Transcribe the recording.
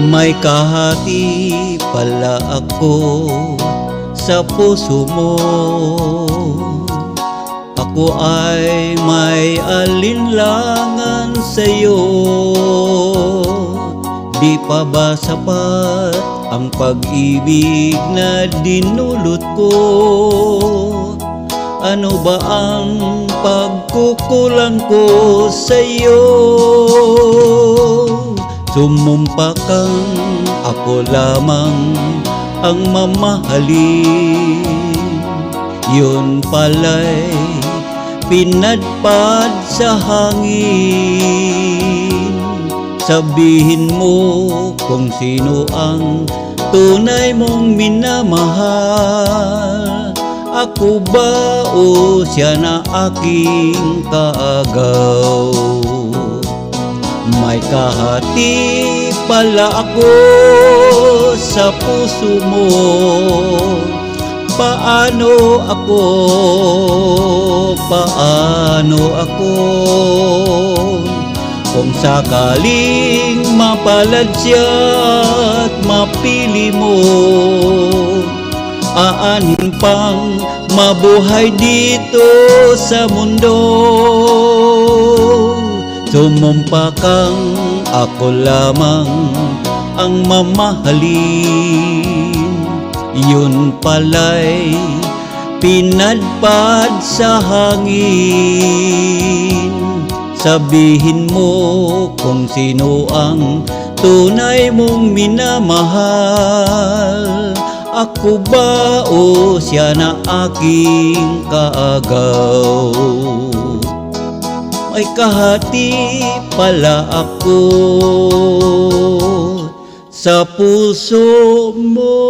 May kahati pala ako sa puso mo Ako ay may alinlangan sa'yo Di pa ba sapat ang pag-ibig na dinulot ko? Ano ba ang pagkukulang ko sa'yo? Sumumpa kang ako lamang ang mamahalin. Yun pala'y pinadpad sa hangin. Sabihin mo kung sino ang tunay mong minamahal. Ako ba o siya na aking kaagaw may kahati pala ako sa puso mo. Paano ako, paano ako? Kung sakaling mapalad siya at mapili mo Aanin pang mabuhay dito sa mundo Sumumpa kang ako lamang ang mamahalin. Yun pala'y pinadpad sa hangin. Sabihin mo kung sino ang tunay mong minamahal. Ako ba o siya na aking kaagaw may kahati pala ako sa puso mo.